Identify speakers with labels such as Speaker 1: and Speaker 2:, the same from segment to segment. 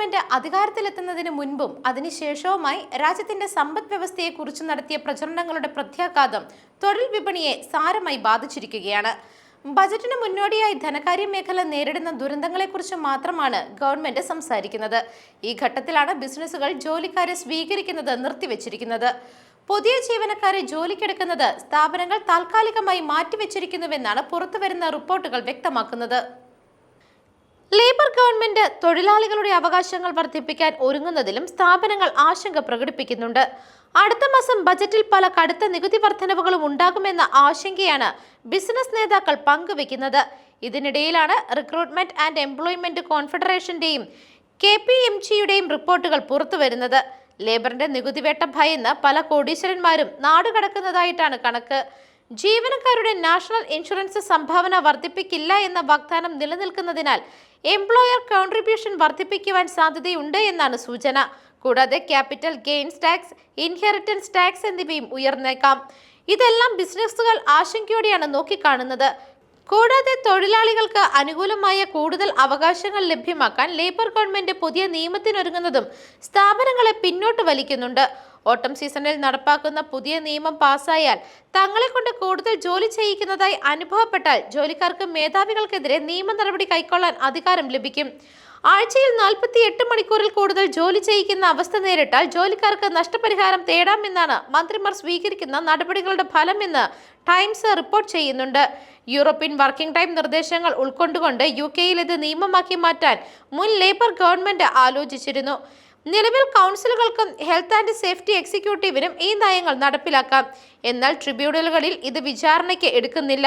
Speaker 1: Government അധികാരത്തിലെത്തുന്നതിന് മുൻപും അതിനുശേഷവുമായി രാജ്യത്തിന്റെ സമ്പദ് വ്യവസ്ഥയെക്കുറിച്ച് നടത്തിയ പ്രചരണങ്ങളുടെ പ്രത്യാഘാതം തൊഴിൽ വിപണിയെ സാരമായി ബാധിച്ചിരിക്കുകയാണ്. ബജറ്റിന് മുന്നോടിയായി ധനകാര്യ മേഖല നേരിടുന്ന ദുരന്തങ്ങളെക്കുറിച്ച് മാത്രമാണ് ഗവൺമെന്റ് സംസാരിക്കുന്നത്. ഈ ഘട്ടത്തിലാണ് ബിസിനസ്സുകൾ ജോലിക്കാരെ സ്വീകരിക്കുന്നത് നിർത്തിവെച്ചിരിക്കുന്നത്. പുതിയ ജീവനക്കാരെ ജോലിക്കെടുക്കുന്നത് സ്ഥാപനങ്ങൾ താൽക്കാലികമായി മാറ്റിവെച്ചിരിക്കുന്നുവെന്നാണ് പുറത്തുവരുന്ന റിപ്പോർട്ടുകൾ വ്യക്തമാക്കുന്നത്. ഗവൺമെന്റ് തൊഴിലാളികളുടെ അവകാശങ്ങൾ വർദ്ധിപ്പിക്കാൻ ഒരുങ്ങുന്നതിലും സ്ഥാപനങ്ങൾ ആശങ്ക പ്രകടിപ്പിക്കുന്നുണ്ട്. അടുത്ത മാസം ബജറ്റിൽ പല കടുത്ത നികുതി വർധനവുകളും ഉണ്ടാകുമെന്ന ആശങ്കയാണ് ബിസിനസ് നേതാക്കൾ പങ്കുവെക്കുന്നത് ഇതിനിടയിലാണ് റിക്രൂട്ട്മെന്റ് ആൻഡ് എംപ്ലോയ്മെന്റ് കോൺഫെഡറേഷന്റെയും കെ പി എം ജിയുടെയും റിപ്പോർട്ടുകൾ പുറത്തുവരുന്നത്. ലേബറിന്റെ നികുതിവേട്ട ഭയന്ന് പല കോടീശ്വരന്മാരും നാടുകടക്കുന്നതായിട്ടാണ് കണക്ക്. ജീവനക്കാരുടെ നാഷണൽ ഇൻഷുറൻസ് സംഭാവന വർദ്ധിപ്പിക്കില്ല എന്ന വാഗ്ദാനം നിലനിൽക്കുന്നതിനാൽ എംപ്ലോയർ കോൺട്രിബ്യൂഷൻ വർദ്ധിപ്പിക്കുവാൻ സാധ്യതയുണ്ട് എന്നാണ് സൂചന. കൂടാതെ capital gains tax inheritance tax എന്നിവയും ഉയർന്നേക്കാം. ഇതെല്ലാം ബിസിനസ്സുകൾ ആശങ്കയോടെയാണ് നോക്കിക്കാണുന്നത്. കൂടാതെ തൊഴിലാളികൾക്ക് അനുകൂലമായ കൂടുതൽ അവകാശങ്ങൾ ലഭ്യമാക്കാൻ ലേബർ ഗവൺമെന്റ് പുതിയ നിയമത്തിനൊരുങ്ങുന്നതും സ്ഥാപനങ്ങളെ പിന്നോട്ട് വലിക്കുന്നുണ്ട്. ഓട്ടം സീസണിൽ നടപ്പാക്കുന്ന പുതിയ നിയമം പാസ്സായാൽ തങ്ങളെ കൊണ്ട് കൂടുതൽ ജോലി ചെയ്യിക്കുന്നതായി അനുഭവപ്പെട്ടാൽ ജോലിക്കാർക്ക് മേധാവികൾക്കെതിരെ നിയമ നടപടി കൈക്കൊള്ളാൻ അധികാരം ലഭിക്കും. ആഴ്ചയിൽ നാൽപ്പത്തി എട്ട് മണിക്കൂറിൽ കൂടുതൽ ജോലി ചെയ്യിക്കുന്ന അവസ്ഥ നേരിട്ടാൽ ജോലിക്കാർക്ക് നഷ്ടപരിഹാരം തേടാമെന്നാണ് മന്ത്രിമാർ സ്വീകരിക്കുന്ന നടപടികളുടെ ഫലമെന്ന് ടൈംസ് റിപ്പോർട്ട് ചെയ്യുന്നുണ്ട്. യൂറോപ്യൻ വർക്കിംഗ് ടൈം നിർദ്ദേശങ്ങൾ ഉൾക്കൊണ്ടുകൊണ്ട് യു കെയിൽ ഇത് നിയമമാക്കി മാറ്റാൻ മുൻ ലേബർ ഗവൺമെന്റ് ആലോചിച്ചിരുന്നു. നിലവിൽ കൗൺസിലുകൾക്കും ഹെൽത്ത് ആൻഡ് സേഫ്റ്റി എക്സിക്യൂട്ടീവിനും ഈ നയങ്ങൾ നടപ്പിലാക്കാം. എന്നാൽ ട്രിബ്യൂണലുകളിൽ ഇത് വിചാരണയ്ക്ക് എടുക്കുന്നില്ല.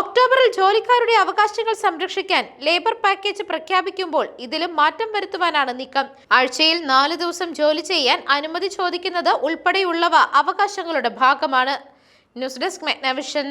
Speaker 1: ഒക്ടോബറിൽ ജോലിക്കാരുടെ അവകാശങ്ങൾ സംരക്ഷിക്കാൻ ലേബർ പാക്കേജ് പ്രഖ്യാപിക്കുമ്പോൾ ഇതിലും മാറ്റം വരുത്തുവാനാണ് നീക്കം. ആഴ്ചയിൽ നാല് ദിവസം ജോലി ചെയ്യാൻ അനുമതി ചോദിക്കുന്നത് ഉൾപ്പെടെയുള്ളവ അവകാശങ്ങളുടെ ഭാഗമാണ്. News desk മെഗ്നവിഷൻ.